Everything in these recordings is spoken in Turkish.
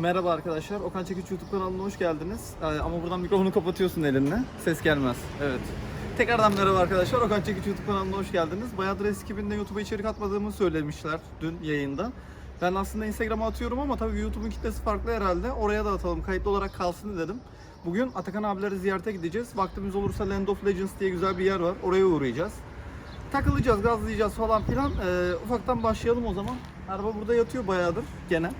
Merhaba arkadaşlar. Okan Çekiç YouTube kanalına hoş geldiniz. Ee, ama buradan mikrofonu kapatıyorsun elinle. Ses gelmez. Evet. Tekrardan merhaba arkadaşlar. Okan Çekiç YouTube kanalına hoş geldiniz. Bayağıdır S2000'de YouTube'a içerik atmadığımı söylemişler dün yayında. Ben aslında Instagram'a atıyorum ama tabii YouTube'un kitlesi farklı herhalde. Oraya da atalım. Kayıtlı olarak kalsın dedim. Bugün Atakan abileri ziyarete gideceğiz. Vaktimiz olursa Land of Legends diye güzel bir yer var. Oraya uğrayacağız. Takılacağız, gazlayacağız falan filan. Ee, ufaktan başlayalım o zaman. Araba burada yatıyor bayağıdır gene.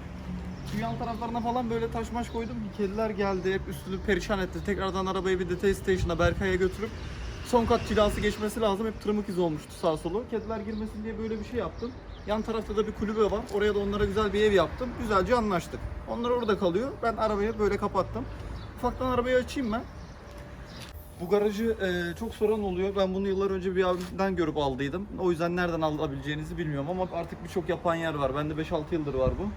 Şu yan taraflarına falan böyle taş maş koydum. Kediler geldi, hep üstünü perişan etti. Tekrardan arabayı bir detay station'a Berkay'a götürüp son kat cilası geçmesi lazım. Hep tırmık izi olmuştu sağ solu. Kediler girmesin diye böyle bir şey yaptım. Yan tarafta da bir kulübe var. Oraya da onlara güzel bir ev yaptım. Güzelce anlaştık. Onlar orada kalıyor. Ben arabayı böyle kapattım. Ufaktan arabayı açayım ben. Bu garajı e, çok soran oluyor. Ben bunu yıllar önce bir abimden görüp aldıydım. O yüzden nereden alabileceğinizi bilmiyorum ama artık birçok yapan yer var. Bende 5-6 yıldır var bu.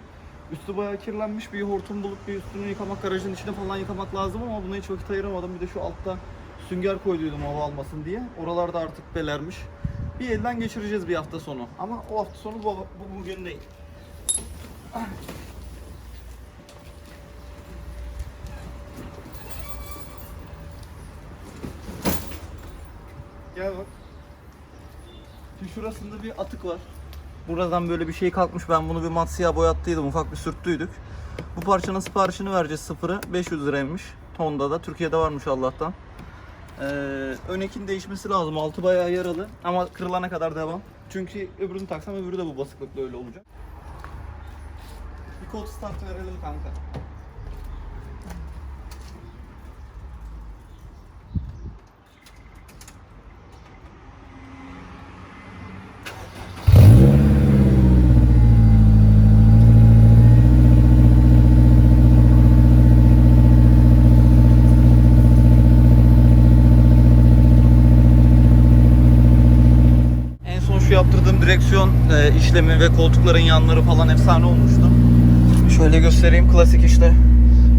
Üstü bayağı kirlenmiş. Bir hortum bulup bir üstünü yıkamak, garajın içine falan yıkamak lazım ama buna hiç vakit ayıramadım. Bir de şu altta sünger koyduydum hava almasın diye. Oralarda artık belermiş. Bir elden geçireceğiz bir hafta sonu. Ama o hafta sonu bu, bu bugün değil. Gel bak. Şu şurasında bir atık var. Buradan böyle bir şey kalkmış. Ben bunu bir mat siyah boyattıydım. Ufak bir sürttüydük. Bu parçanın siparişini vereceğiz sıfırı. 500 liraymış. Tonda da. Türkiye'de varmış Allah'tan. Ee, ön ekin değişmesi lazım. Altı bayağı yaralı. Ama kırılana kadar devam. Çünkü öbürünü taksam öbürü de bu basıklıkla öyle olacak. Bir kod start verelim kanka. En son şu yaptırdığım direksiyon e, işlemi ve koltukların yanları falan efsane olmuştu. Şöyle göstereyim klasik işte.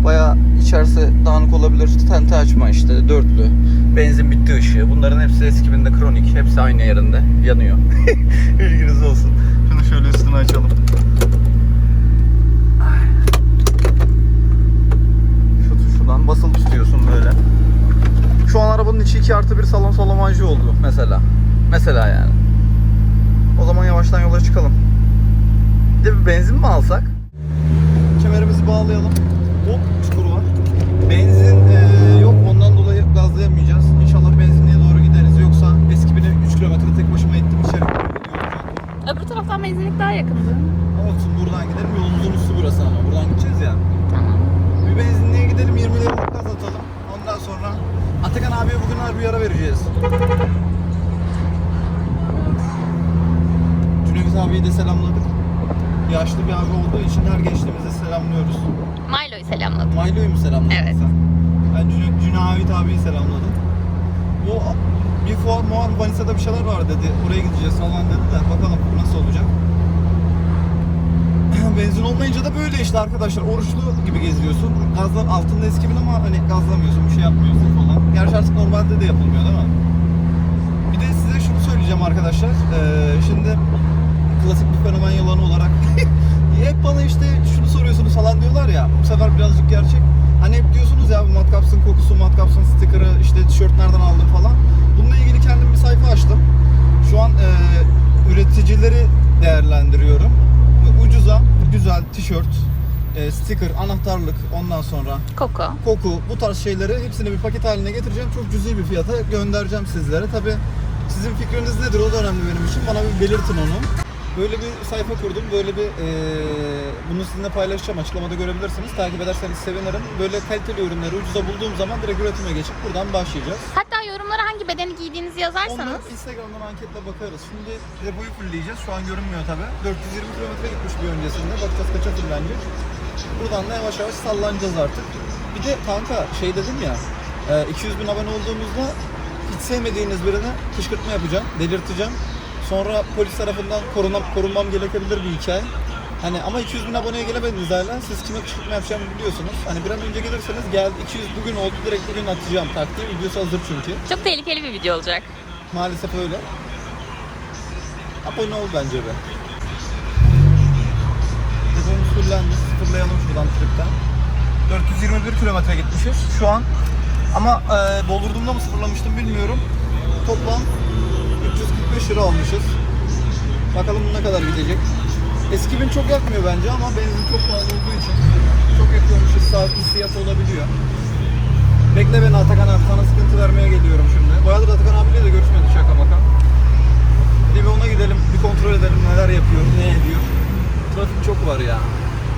Baya içerisi dağınık olabilir. Tente açma işte dörtlü. Benzin bitti ışığı. Bunların hepsi eski binde kronik. Hepsi aynı yerinde. Yanıyor. Bilginiz olsun. Şunu şöyle üstünü açalım. Şu tuşundan basılı tutuyorsun böyle. Şu an arabanın içi 2 artı 1 salon solomancı oldu mesela. Mesela yani. O zaman yavaştan yola çıkalım. Bir de bir benzin mi alsak? Kemerimizi bağlayalım. Hop çukur var. Benzin eee, yok ondan dolayı gazlayamayacağız. İnşallah benzinliğe doğru gideriz. Yoksa eski bine 3 kilometre tek başıma ettim içeri. Öbür taraftan benzinlik daha yakındı. Olsun buradan gidelim. Yolumuzun üstü burası ama. Buradan gideceğiz ya. Tamam. Bir benzinliğe gidelim 20 lira gaz atalım. Ondan sonra Atakan abiye bugün harbi bir ara vereceğiz. Cüneyt abiyi de selamladık. Yaşlı bir abi olduğu için her geçtiğimizde selamlıyoruz. Milo'yu selamladım. Milo'yu mu selamladın Evet. sen? Ben Cüneyt, Cüneyt abiyi selamladım. Bu bir fuar muar Manisa'da bir şeyler var dedi. Oraya gideceğiz falan dedi de bakalım nasıl olacak. Benzin olmayınca da böyle işte arkadaşlar. Oruçlu gibi geziyorsun. Gazlar altında eski bin ama hani gazlamıyorsun, bir şey yapmıyorsun falan. Gerçi artık normalde de yapılmıyor değil mi? Bir de size şunu söyleyeceğim arkadaşlar. Ee, şimdi klasik bir fenomen yılanı olarak hep bana işte şunu soruyorsunuz falan diyorlar ya. Bu sefer birazcık gerçek. Hani hep diyorsunuz ya bu matkapsın kokusu, matkapsın sticker'ı, işte tişört nereden aldım falan. Bununla ilgili kendim bir sayfa açtım. Şu an e, üreticileri değerlendiriyorum. Ucuza, güzel tişört, e, sticker, anahtarlık, ondan sonra Koku. koku, bu tarz şeyleri hepsini bir paket haline getireceğim. Çok cüzi bir fiyata göndereceğim sizlere. Tabi sizin fikriniz nedir o da önemli benim için. Bana bir belirtin onu. Böyle bir sayfa kurdum. Böyle bir eee, bunu sizinle paylaşacağım. Açıklamada görebilirsiniz. Takip ederseniz sevinirim. Böyle kaliteli ürünleri ucuza bulduğum zaman direkt üretime geçip buradan başlayacağız. Hatta yorumlara hangi bedeni giydiğinizi yazarsanız Onları Instagram'dan anketle bakarız. Şimdi depoyu fullleyeceğiz. Şu an görünmüyor tabi. 420 kilometre gitmiş bir öncesinde. Bakacağız kaça fullenecek. Buradan da yavaş yavaş sallanacağız artık. Bir de kanka şey dedim ya. e, 200 bin abone olduğumuzda hiç sevmediğiniz birine kışkırtma yapacağım. Delirteceğim. Sonra polis tarafından korunam, korunmam gerekebilir bir hikaye. Hani ama 200 bin aboneye gelemediniz hala. Siz kime kışkırtma yapacağımı biliyorsunuz. Hani bir an önce gelirseniz gel 200 bugün oldu direkt bugün atacağım taktiği. Videosu hazır çünkü. çok tehlikeli bir video olacak. Maalesef öyle. Abone ol bence be. Depomuzu fullendi. Sıfırlayalım şuradan tripten. 421 kilometre gitmişiz şu an. Ama e, doldurduğumda mı sıfırlamıştım bilmiyorum. Toplam 345 lira almışız. Bakalım ne kadar gidecek. Eski bin çok yakmıyor bence ama benzin çok pahalı olduğu için çok yakıyormuşuz saat hissiyatı olabiliyor. Bekle beni Atakan abi sana sıkıntı vermeye geliyorum şimdi. Bayağıdır Atakan abiyle de görüşmedik şaka maka. Bir bir ona gidelim bir kontrol edelim neler yapıyor ne ediyor. Trafik çok var ya.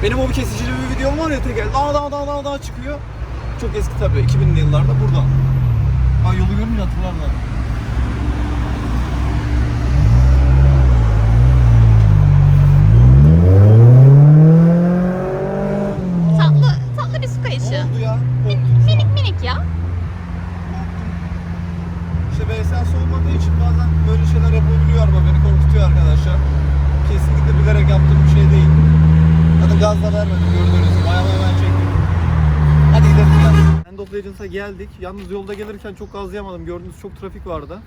Benim o bir kesicili bir videom var ya teker. Dağ dağ dağ dağ dağ çıkıyor. Çok eski tabii 2000'li yıllarda burada. Ha yolu görünce hatırlarlar. Tatlı, tatlı bir su Ne kayışı. oldu ya? Min- minik minik ya. İşte VSS olmadığı için bazen böyle şeyler yapabiliyor araba beni korkutuyor arkadaşlar. Kesinlikle bilerek yaptığım bir şey değil. Zaten gaz da vermedim gördüğünüz gibi ayağımı hemen çektim. Hadi gidelim ya. End of Legends'a geldik. Yalnız yolda gelirken çok gazlayamadım. Gördüğünüz çok trafik vardı.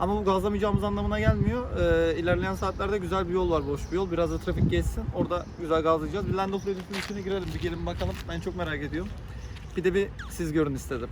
Ama bu gazlamayacağımız anlamına gelmiyor. Ee, ilerleyen saatlerde güzel bir yol var, boş bir yol. Biraz da trafik geçsin. Orada güzel gazlayacağız. Bir Land of Legends'ın içine girelim. Bir gelin bakalım. Ben çok merak ediyorum. Bir de bir siz görün istedim.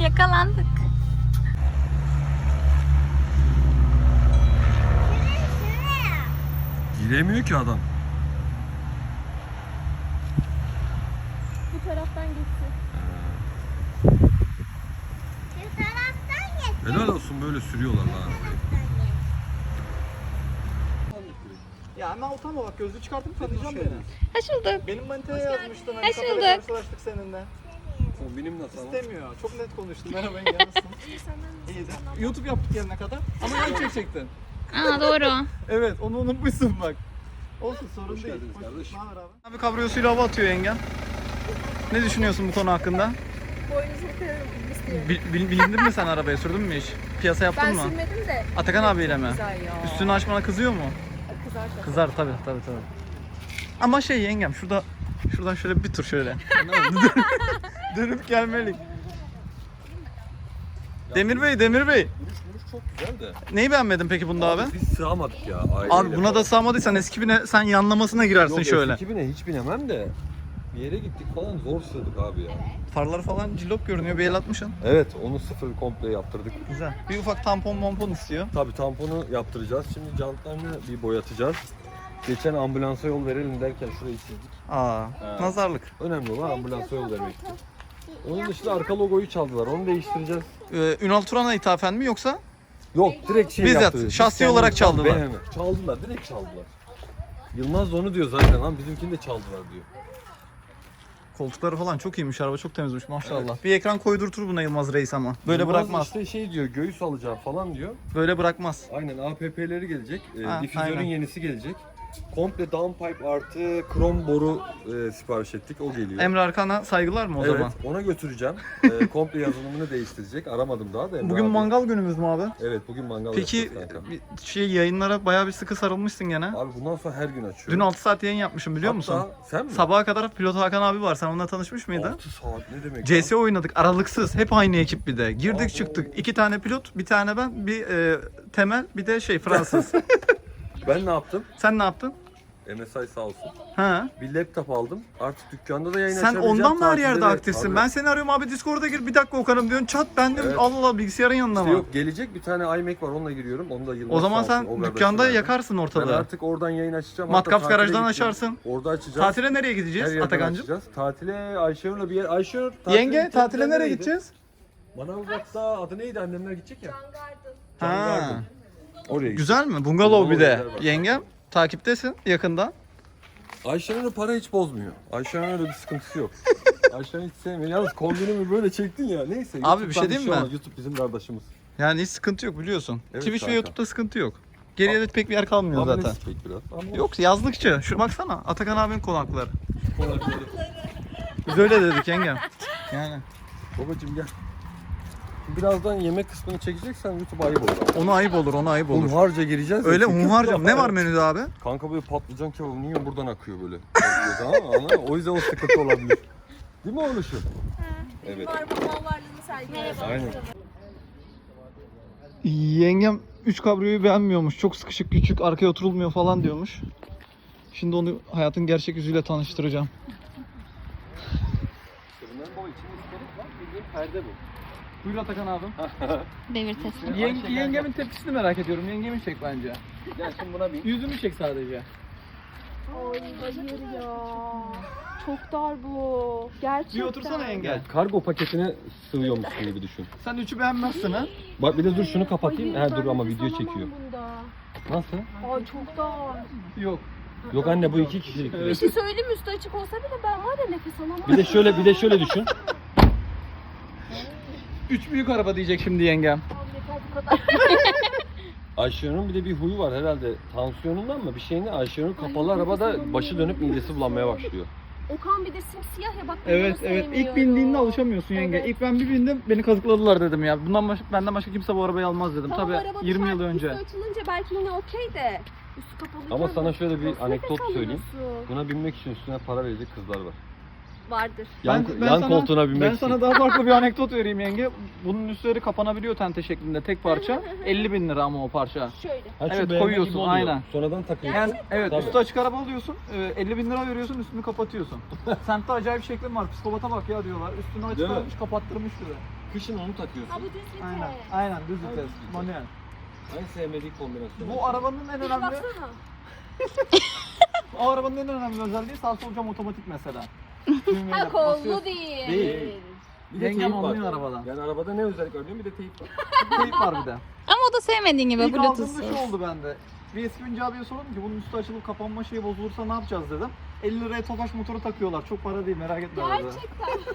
Yakalandık. Giremiyor ki adam. Bu taraftan gitsin. Helal olsun böyle sürüyorlar lan. Ya hemen utanma bak gözlüğü çıkartıp tanıyacağım beni. Hoş bulduk. Benim manitaya yazmıştın hani Hoş bulduk. karşılaştık seninle. Kombinim nasıl ama? İstemiyor. Çok net konuştun. Merhaba yenge nasılsın? İyi de. YouTube yaptık yerine kadar. Ama yan çekecektin. Aa doğru. Evet onu unutmuşsun bak. Olsun sorun değil. geldiniz Hoş- kardeşim. Ne haber abi? Abi kabriyosuyla hava atıyor yengen. Ne düşünüyorsun bu konu hakkında? Boynunuzu kırarım istiyorum. Bil, mi sen arabayı sürdün mü hiç? Piyasa yaptın Ben mı? sürmedim de. Atakan abiyle mi? Güzel ya. Üstünü açmana kızıyor mu? Kızar tabii. Kızar tabii tabii tabii. Ama şey yengem şurada şuradan şöyle bir tur şöyle. Dönüp gelmelik. Demir Bey, Demir Bey. Vuruş vuruş çok güzel de. Neyi beğenmedin peki bunda abi? Biz sığamadık ya aileyle. Abi buna da sığmadıysan eski bine sen yanlamasına girersin Yok, şöyle. eski bine hiç binemem de. Bir yere gittik falan zor sığdık abi ya. Farlar falan cillop görünüyor. Bir el atmışsın. Evet onu sıfır komple yaptırdık. Güzel. Bir ufak tampon mampon istiyor. Tabi tamponu yaptıracağız. Şimdi jantlarını bir boyatacağız. Geçen ambulansa yol verelim derken şurayı çizdik. Aa, Evet. nazarlık. Önemli olan ambulansa yol vermekti. Onun dışında arka logoyu çaldılar. Onu değiştireceğiz. Ee, Ünal Turan'a ithafen mi yoksa? Yok direkt şey Bizzat. Biz şahsi kendimiz- olarak çaldılar. BMW. Çaldılar direkt çaldılar. Yılmaz da onu diyor zaten lan bizimkini de çaldılar diyor. Koltukları falan çok iyiymiş. Araba çok temizmiş maşallah. Bir ekran koydurtur buna Yılmaz Reis ama. Böyle Yılmaz bırakmaz. işte şey diyor göğüs alacağım falan diyor. Böyle bırakmaz. Aynen APP'leri gelecek. E, Ha, difüzörün aynen. yenisi gelecek. Komple downpipe artı krom boru e, sipariş ettik. O geliyor. Emre Arkan'a saygılar mı o evet, zaman? ona götüreceğim. E, komple yazılımını değiştirecek. Aramadım daha da Emre Bugün abi. mangal günümüz mü abi? Evet bugün mangal Peki yapacağız kanka. bir şey yayınlara bayağı bir sıkı sarılmışsın gene. Abi bundan sonra her gün açıyorum. Dün 6 saat yayın yapmışım biliyor Hatta, musun? Sen mi? Sabaha kadar pilot Hakan abi var. Sen onunla tanışmış mıydın? 6 saat ne demek? CS oynadık aralıksız. Hep aynı ekip bir de. Girdik Abo. çıktık. İki tane pilot, bir tane ben, bir e, Temel, bir de şey Fransız. Ben ne yaptım? Sen ne yaptın? MSI sağ olsun. Ha. Bir laptop aldım. Artık dükkanda da yayın Sen açabileceğim. ondan mı her yerde de- aktifsin? Abi, Ben seni arıyorum abi Discord'a gir bir dakika Okan'ım diyorsun çat ben de Evet. Allah Allah bilgisayarın yanında işte mı? yok gelecek bir tane iMac var onunla giriyorum. Onu da Yılmaz O zaman sağ olsun, sen o kardeşim dükkanda verdi. yakarsın Ben ortalığı. artık oradan yayın açacağım. Matkap Hatta tatile garajdan gideceğim. açarsın. Orada açacağız. Tatile nereye Her gideceğiz yerden Atakan'cığım? açacağız. Tatile Ayşenur'la bir yer. Ayşenur tatile Yenge gideceğiz. tatile nereye Nereye gideceğiz? Manavgat'ta adı neydi? Annemler gidecek ya. Ha. Oraya gideceğiz. Güzel mi? Bungalov bir de. Bungalov. Yengem takiptesin yakından. Ayşenur'un para hiç bozmuyor. Ayşenur'un öyle bir sıkıntısı yok. Ayşenur hiç sevmiyor. Yalnız kombinimi böyle çektin ya. Neyse. Abi bir şey diyeyim mi? olmaz. YouTube bizim kardeşimiz. Yani hiç sıkıntı yok biliyorsun. Evet Twitch ve kanka. YouTube'da sıkıntı yok. Geriye de pek bir yer kalmıyor Ama zaten. ne spek biraz. Ama Yok yazlıkçı. Şu baksana Atakan abinin konakları. konakları. Biz öyle dedik yengem. Yani Babacım gel. Birazdan yemek kısmını çekeceksen YouTube ayıp olur. onu ayıp olur, onu ayıp olur. Hunharca gireceğiz. ya, Öyle çünkü- hunharca. Ne var menüde abi? Kanka böyle patlıcan kebabı niye buradan akıyor böyle? tamam mı? Anladın mı? O yüzden o sıkıntı olabilir. Değil mi oluşu? Evet. Var bu mal varlığını sergiliyor. Aynen. Yengem 3 kabriyoyu beğenmiyormuş. Çok sıkışık küçük arkaya oturulmuyor falan diyormuş. Şimdi onu hayatın gerçek yüzüyle tanıştıracağım. Bunların baba içinde ıspanak var. Bildiğin perde bu. Buyur Atakan abim. Devir teslim. Yenge, yengemin tepkisini merak ediyorum. Yengemin çek bence. Gel şimdi buna bin. Yüzünü çek sadece. Ay hayır ya. Çok dar bu. Gerçekten. Bir otursana yenge. Kargo paketine sığıyormuşsun gibi düşün. Sen üçü beğenmezsin ha? Bak bir de dur şunu kapatayım. Hayır, He dur ben ama nefes video alamam çekiyor. bunda. Nasıl? Ay çok dar. Yok. Yok anne bu iki kişilik. Bir şey söyleyeyim mi? üstü açık olsa bile ben var ya nefes alamam. Bir de şöyle bir de şöyle düşün. Üç büyük araba diyecek şimdi yengem. Ayşenur'un bir de bir huyu var herhalde. Tansiyonundan mı bir şeyini Ayşenur kapalı arabada başı dönüp midesi bulanmaya başlıyor. Okan bir de simsiyah ya bak. ben Evet onu evet ilk sevmiyorum. bindiğinde alışamıyorsun yenge. Evet. İlk ben bir bindim beni kazıkladılar dedim ya. Bundan baş, benden başka kimse bu arabayı almaz dedim. Tamam, Tabii araba 20 yıl dışarı- önce. Üstü açılınca belki yine okey de. Üstü kapalı. Ama sana şöyle bir Nasıl anekdot söyleyeyim. alıyorsun? Buna binmek için üstüne para verecek kızlar var. Vardır. Yan, Ben- ben yan sana- koltuğuna binmek Ben sana daha farklı bir anekdot vereyim yenge. Bunun üstleri kapanabiliyor tente şeklinde tek parça. 50 bin lira ama o parça. Şöyle. Ha, Evet, koyuyorsun, aynen. Sonradan takıyorsun. Yani evet Tabii. üstü açık araba alıyorsun. e, 50 bin lira veriyorsun üstünü kapatıyorsun. Semtte acayip şeklim var. Psikopata bak ya diyorlar. Üstünü açık almış kapattırmış diyor. Kışın onu takıyorsun. Ha bu düz vites. Aynen. Aynen düz vites. Manuel. En sevmediği kombinasyon. Bu arabanın en Bir önemli baksana. o arabanın en önemli özelliği sağ sol cam otomatik mesela. Ha kollu değil. Değil. Bir de Yengem teyip var. anlıyor arabadan. Yani arabada ne özellik musun? Bir de teyip var. Teyp var bir de. Ama o da sevmediğin gibi İlk aldığımda Bluetooth'suz. şu oldu bende. Bir eski binci abiye sordum ki bunun üstü açılıp kapanma şeyi bozulursa ne yapacağız dedim. 50 liraya Tofaş motoru takıyorlar. Çok para değil merak etme. dedi. Gerçekten.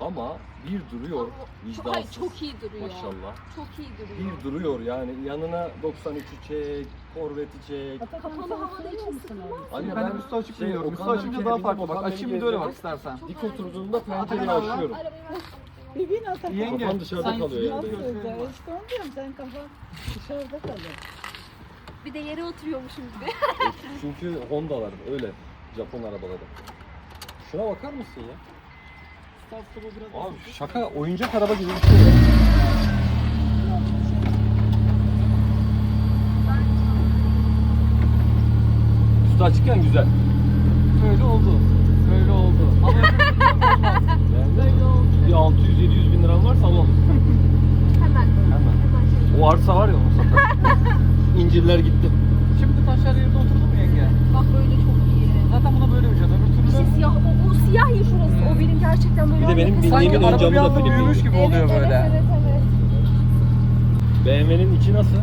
Ama bir duruyor Çok, hayır, vicdansız. çok iyi duruyor. Maşallah. Çok iyi duruyor. Bir duruyor yani yanına 93'ü çek, Corvette'i çek. Kapalı havada için sıkılmaz. Anne Ben üstü açık şey, biniyorum. Üstü açınca daha farklı bak. Açayım bir de öyle bak istersen. Dik oturduğunda pencereyi açıyorum. Arabayı ver. Yenge. Kafan dışarıda sen kalıyor yani. göstereyim bak. İşte onu diyorum sen kafan dışarıda kalır. Bir de yere oturuyormuşum gibi. Çünkü Honda'lar öyle Japon arabaları. Şuna bakar mısın ya? Abi şaka oyuncak araba gibi bir şey. Üstü açıkken güzel. Öyle oldu. Öyle oldu. Ama bir 600-700 bin liran varsa alalım. Hemen. Hemen. Şey. O arsa var ya onu satar. İncirler gitti. şimdi taşlar yerine oturdu mu yenge? Bak böyle çok iyi. Zaten buna böyle bir Öbür Bir şey siyah. O, o siyah ya şurası. O benim gerçekten böyle. Bir de benim sanki ön araba camı bir da anda Filipin büyümüş gibi Evet, oluyor evet, böyle. Evet evet. BMW'nin içi nasıl?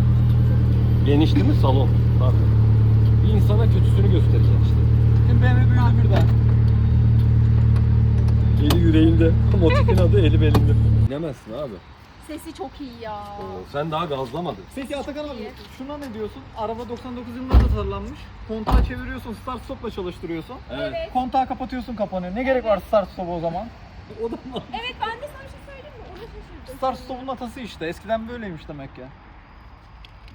Geniş değil mi salon? Tabii. Bir insana kötüsünü göstereceksin işte. Şimdi BMW büyüdü birden. Eli yüreğinde. Motifin adı eli belinde. Bilemezsin abi. Sesi çok iyi ya. Oo, sen daha gazlamadın. Peki Atakan abi şuna ne diyorsun? Araba 99 yılında tasarlanmış. Kontağı çeviriyorsun, start stopla çalıştırıyorsun. Evet. Kontağı kapatıyorsun kapanıyor. Ne gerek var start stop o zaman? O da mı? Evet ben de sana bir şey söyleyeyim mi? Şaşırdım. Start stop'un atası işte. Eskiden böyleymiş demek ki.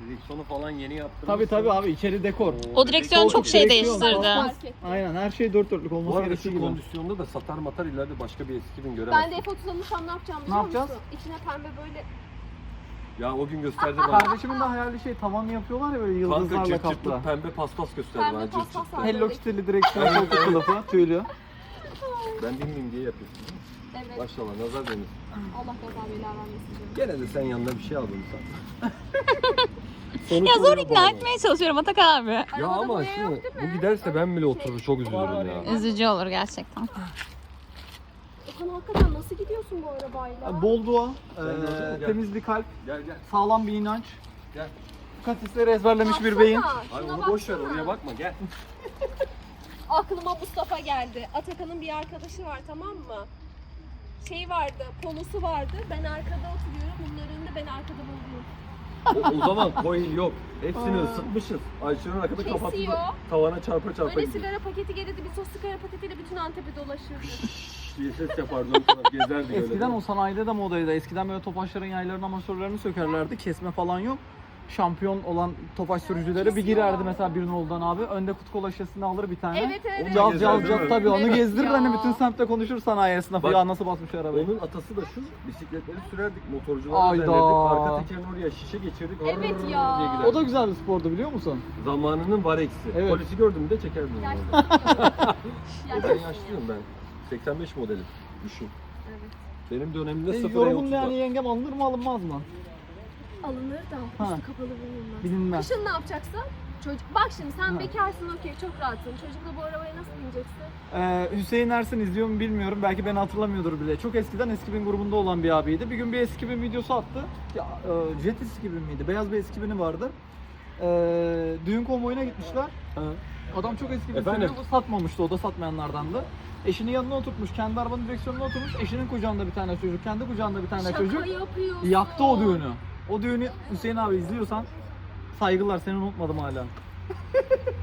Direksiyonu falan yeni yaptırmışsın. Tabi tabi abi içeri dekor. O direksiyon çok şey direksiyon, değiştirdi. Aynen her şey dört dörtlük Bu olması arada gerektiği şu gibi. kondisyonda da satar matar ileride başka bir eski bin göremezsin. Ben de F30 alırsam ne yapacağım Ne biliyor yapacağız? musun? İçine pembe böyle Ya o gün gösterdi bana. Kardeşimin de hayali şey tavan yapıyorlar ya böyle Kanka yıldızlarla kaplı. cırtlı pembe paspas gösterdi Pembe bana paspas cırtlı. var. Hello Kitty'li direksiyon koltuk kılıfı tüylü. Ben bilmeyeyim diye yapıyorsun. Evet. Maşallah nazar değmesin. Allah kaza bela vermesin. Gene de sen yanına bir şey aldın sen. Sonuç Ya zor ikna etmeye çalışıyorum Atakan abi. Ya ama şimdi bu giderse ben bile oturup çok üzülürüm ya. Üzücü olur gerçekten. Okan hakikaten nasıl gidiyorsun bu arabayla? Bol dua, Sen eee, Gel. temiz bir kalp, Gel gel. sağlam bir inanç. Gel. Katisleri ezberlemiş bir Baksana, beyin. Ay şuna onu boş ver baksana. oraya bakma gel. Aklıma Mustafa geldi. Atakan'ın bir arkadaşı var tamam mı? Şey vardı, polosu vardı. Ben arkada oturuyorum. Bunun önünde ben arkada buluyorum. O, o zaman coil yok. Hepsini ısıtmışız. Ayşe'nin arkada Kesiyor. kapattı. Tavana çarpa çarpa Öyle gidiyor. sigara paketi gelirdi. Biz o sigara paketiyle bütün Antep'e dolaşırdık. diye ses yapardı ön taraf gezerdi öyle. Eskiden o sanayide de modaydı. Eskiden böyle topaçların yaylarının amatörlerini sökerlerdi. Kesme falan yok. Şampiyon olan topaç sürücüleri bir girerdi mesela bir oldan abi. Önde kutu kola şişesini alır bir tane. evet evet. Onu caz mi? tabii onu Evet gezdirir ya. hani bütün semtte konuşur sanayi esnafı Bak, ya nasıl basmış arabayı. Onun atası da şu, bisikletleri sürerdik, motorcuları Ayda. üzerlerdik, arka tekerini oraya şişe geçirdik, Evet ya. diye giderdik. O da güzel bir spordu biliyor musun? Zamanının var eksi. Evet. Polisi gördüm de çekerdim. Yaşlı. E ben yaşlıyım ben. 85 modelim. Düşün. Evet. Benim dönemimde E, 0 yorumun yani yengem alınır mı alınmaz mı? Alınır da Ha. üstü kapalı bulunmaz. Bilinmez. Kışın ne yapacaksın? Çocuk, bak şimdi sen Ha. bekarsın okey çok rahatsın. Çocukla bu arabaya nasıl bineceksin? Ee, Hüseyin Ersin izliyor mu bilmiyorum. Belki beni hatırlamıyordur bile. Çok eskiden eski bin grubunda olan bir abiydi. Bir gün bir eski bin videosu attı. Ya, e, Jet eski bin miydi? Beyaz bir eski bini vardı. Ee, düğün konvoyuna gitmişler. Adam çok eski bir Efendim? sürüyor. Satmamıştı. O da satmayanlardandı. Eşini yanına oturtmuş. Kendi arabanın direksiyonuna oturmuş. Eşinin kucağında bir tane çocuk. Kendi kucağında bir tane Şaka çocuk. yapıyorsun. Yaktı o düğünü. O düğünü Hüseyin abi izliyorsan saygılar seni unutmadım hala.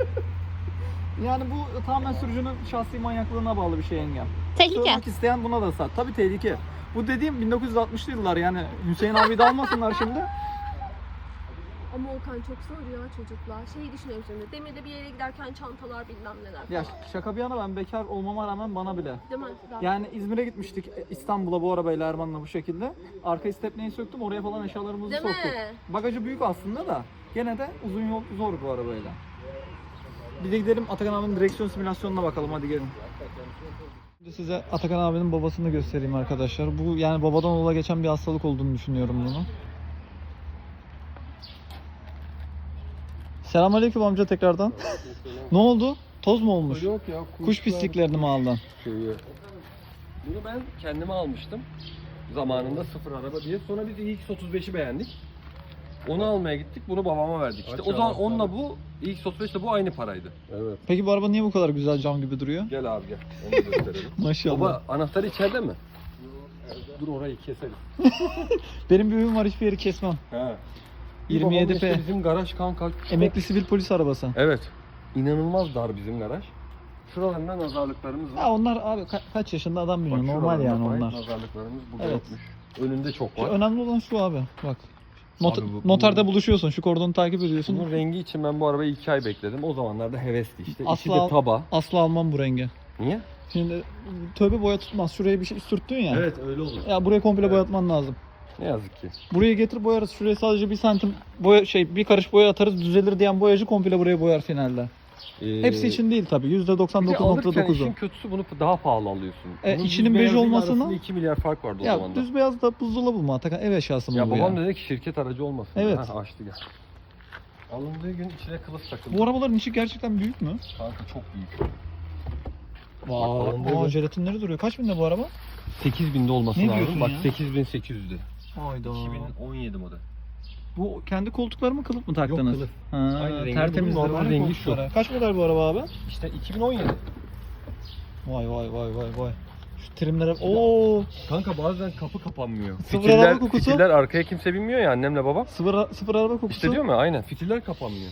yani bu tamamen sürücünün şahsi manyaklığına bağlı bir şey yengem. Tehlike. Sığmak isteyen buna da sat. Tabii tehlike. Bu dediğim 1960'lı yıllar yani Hüseyin abi de almasınlar şimdi. Ama Okan çok zor ya çocuklar. Şeyi düşünüyorum şimdi. Demirde bir yere giderken çantalar bilmem neler Ya şaka bir yana ben bekar olmama rağmen bana bile. Değil mi? Yani İzmir'e gitmiştik e, İstanbul'a bu arabayla Erman'la bu şekilde. Arka istepneyi söktüm oraya falan eşyalarımızı Değil soktuk. mi? Bagajı büyük aslında da gene de uzun yol zor bu arabayla. Bir de gidelim Atakan abinin direksiyon simülasyonuna bakalım hadi gelin. Şimdi size Atakan abinin babasını göstereyim arkadaşlar. Bu yani babadan oğula geçen bir hastalık olduğunu düşünüyorum bunu. Selamünaleyküm amca tekrardan. ne oldu? Toz mu olmuş? Yok ya. Kuş pisliklerini mi aldın? Şeyi. Bunu ben kendime almıştım. Zamanında sıfır araba diye. Sonra biz iX35'i beğendik. Onu almaya gittik. Bunu babama verdik. İşte o zaman onunla bu iX35 ile bu aynı paraydı. Evet. Peki bu araba niye bu kadar güzel cam gibi duruyor? Gel abi gel. Onu da gösterelim. Maşallah. Baba anahtar içeride mi? Dur orayı keselim. Benim bir huyum var hiçbir yeri kesmem. He. 27 Işte P. bizim garaj kanka. Emekli sivil polis arabası. Evet. İnanılmaz dar bizim garaj. Şuralarında nazarlıklarımız var. Ya onlar abi ka- kaç yaşında adam biniyor. Bak Normal yani onlar. Nazarlıklarımız burada Evet. yokmuş. Önünde çok Şu var. önemli olan şu abi. Bak. Not- Abi bu- noterde bu- buluşuyorsun. Şu kordonu takip ediyorsun. Bunun rengi için ben bu arabayı iki ay bekledim. O zamanlarda hevesti işte. İçi Asla- de taba. Asla almam bu rengi. Niye? Şimdi tövbe boya tutmaz. Şuraya bir şey sürttün ya. öyle olur. Ya burayı komple boyatman lazım. Ne yazık ki. Burayı getir boyarız. Şuraya sadece bir santim boya şey bir karış boya atarız düzelir diyen boyacı komple burayı boyar finalde. Ee, Hepsi için değil tabii. bir de alırken işin %99.9'u. kötüsü bunu daha pahalı alıyorsun. E, Bunun içinin düz bej beyazıyla olmasına- arasında 2 milyar fark vardı o Ya zaman da. düz beyaz da buzdolabı mı Atakan? Ev eşyası mı Ya bu babam ya? dedi ki şirket aracı olmasın. Evet. Ha, açtı gel. Alındığı gün içine kılıf takıldı. Bu arabaların içi gerçekten büyük mü? Kanka çok büyük. Vay. alındığı Aa, gün- jelatinleri duruyor. Kaç binde bu araba? 8000'de olması Ne lazım. diyorsun Bak ya? 8800'de. Hayda. 2017 model. Bu kendi koltukları mı kılıf mı taktınız? kılıf. Ha, Aynı rengi tertemiz bunun normal rengi şu. Kaç model bu araba abi? İşte 2017. Vay vay vay vay vay. Şu trimlere... Oo, Kanka bazen kapı kapanmıyor. Sıfır Fitiller, araba kokusu. fitiller arkaya kimse binmiyor ya annemle babam. sıfır, sıfır araba kokusu. İşte diyor mu? Aynen. Fitiller kapanmıyor.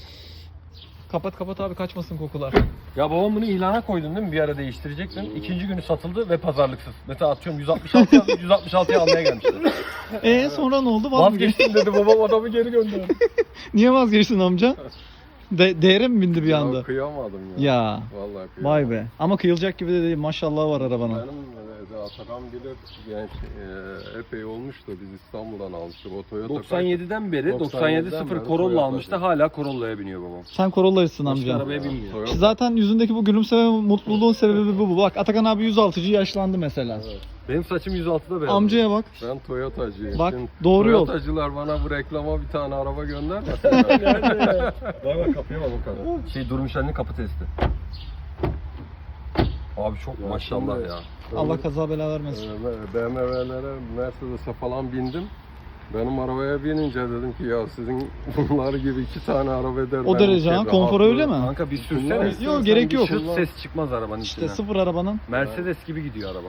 Kapat kapat abi kaçmasın kokular. Ya babam bunu ilana koydun değil mi? Bir ara değiştirecektin. İkinci günü satıldı ve pazarlıksız. Mesela atıyorum 166 166'ya almaya gelmişler. Eee sonra ne oldu? Vazgeç. Vazgeçtim dedi babam adamı geri gönderdi. Niye vazgeçtin amca? De değere mi bindi bir anda? Ya kıyamadım ya. Ya Vallahi kıyamadım. vay be. Ama kıyılacak gibi de değil. Maşallah var arabanın. Benim Dedi Atakan bilir genç e, epey olmuş da biz İstanbul'dan almıştık o Toyota. 97'den beri 97 97'den sıfır beri Corolla Toyota almıştı. Hala Corolla'ya biniyor babam. Sen Corolla'cısın Başka amca. arabaya binmiyor. Toyota. Ki Zaten yüzündeki bu gülümseme mutluluğun sebebi bu. Bak Atakan abi 106'cı yaşlandı mesela. Benim saçım 106'da beyaz. Amcaya bak. Ben Toyotacıyım. Bak, Şimdi doğru yol. Toyotacılar bana bu reklama bir tane araba göndermesinler. Bak bak kapıya bak o kadar. Şey Durmuş annenin kapı testi. Abi çok Ya maşallah şimdi- ya. Allah kaza bela vermesin. Ee, BMW'lere, Mercedes'e falan bindim. Benim arabaya binince dedim ki ya sizin bunlar gibi iki tane araba eder. O derece ha. Konfor öyle mi? Kanka bir sürsene. Yok gerek yok. Çıt ses çıkmaz arabanın İşte içinden. sıfır arabanın. Mercedes gibi gidiyor araba.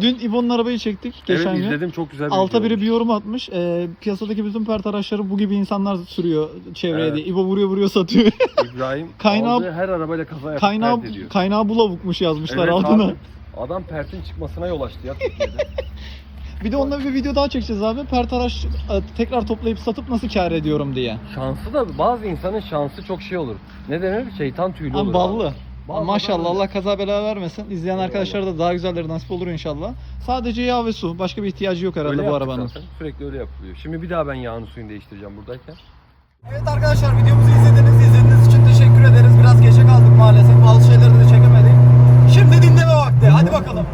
Dün İbo'nun arabayı çektik geçen evet gün. izledim çok güzel bir Alta video biri olmuş. bir yorum atmış. Ee, piyasadaki bütün pert araçları bu gibi insanlar sürüyor çevreye Evet. diye. İbo vuruyor vuruyor satıyor. İbrahim Kaynağı- aldığı her arabayla kaza yapıp kaynağı pert ediyor. kaynağı bulavukmuş yazmışlar Evet altına. abi. Adam pertin çıkmasına yol açtı ya Türkiye'de. Bir de onunla bir video daha çekeceğiz abi. Pert araç e, tekrar toplayıp satıp nasıl kar ediyorum diye. şansı da bazı insanın şansı çok şey olur. Ne denir? Şeytan tüylü Ama olur. ballı. Bazı Maşallah. Allah kaza bela vermesin. İzleyen arkadaşlara da daha güzelleri nasip olur inşallah. Sadece yağ ve su. Başka bir ihtiyacı yok herhalde Öyle bu yaptık arabanın. zaten. Sürekli öyle yapılıyor. Şimdi bir daha ben yağını suyunu değiştireceğim buradayken. Evet arkadaşlar videomuzu izlediniz. İzlediğiniz için teşekkür ederiz. Biraz geçe kaldık maalesef. Bazı şeyleri de çekemedik. Şimdi dinleme vakti. Hadi bakalım.